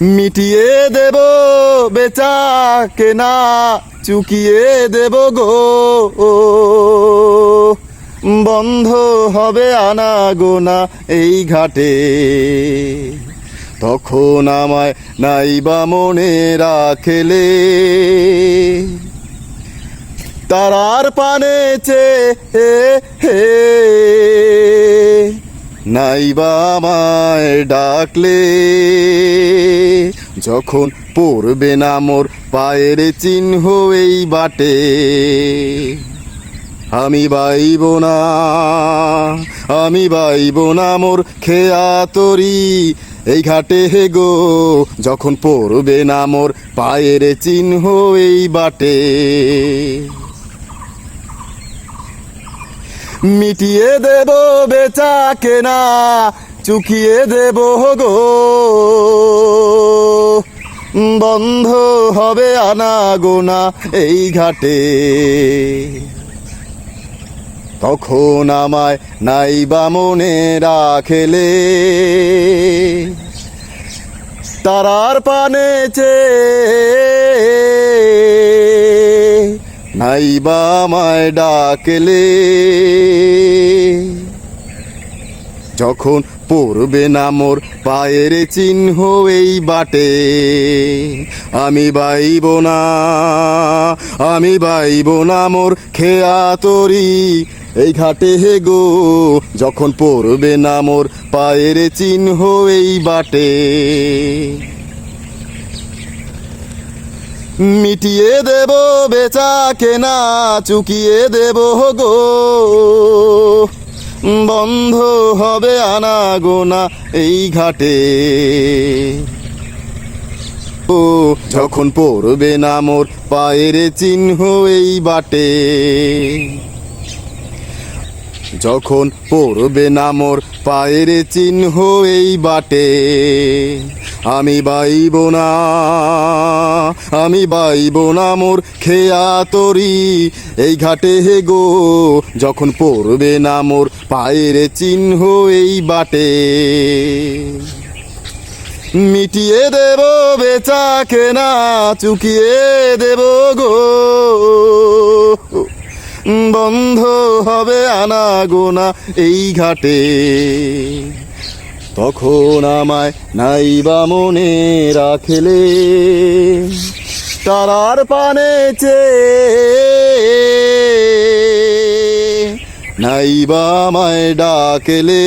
মিটিয়ে দেব বেচা কেনা, চুকিয়ে দেব গো। বন্ধ হবে আনা গোনা এই ঘাটে। তখন আমায় নাইবা মনে রাখেলে। তারার পানে চে হে হে। নাইবা আমায় ডাকলে, যখন পড়বে না মোর পায়ের চিহ্ন এই বাটে। আমি বাইব না, আমি বাইব না মোর খেয়া তরি এই ঘাটে হে গো, যখন পড়বে না মোর পায়ের চিহ্ন এই বাটে। মিটিয়ে দেব বেচা কেনা, চুকিয়ে দেব গো। বন্ধ হবে আনা গোনা এই ঘাটে। তখন আমায় নাইবা মনে রাখেলে। তারার পানে চে নাইবা আমায় ডাকলে। যখন পড়বে না মোর পায়ের চিহ্ন এই বাটে। আমি বাইব না, আমি বাইব না মোর খেয়া তরি এই ঘাটে হে গো, যখন পড়বে না মোর পায়ের চিহ্ন এই বাটে। মিটিয়ে দেব বেচা কেনা, চুকিয়ে দেব গো। বন্ধ হবে আনাগোনা এই ঘাটে। ও, যখন পড়বে না মোর পায়ের চিহ্ন এই বাটে। যখন পড়বে না মোর পায়ের চিহ্ন এই বাটে। আমি বাইব না, আমি বাইব না মোর খেয়া তরি। এই ঘাটে হে গো, যখন পড়বে না মোর পায়ের চিহ্ন এই বাটে। মিটিয়ে দেব বেচা কেনা, চুকিয়ে দেব গো। বন্ধ হবে আনা গোনা এই ঘাটে। তখন আমায় নাইবা মনে রাখলে। তারার পানে চে নাইবা আমায় ডাকলে।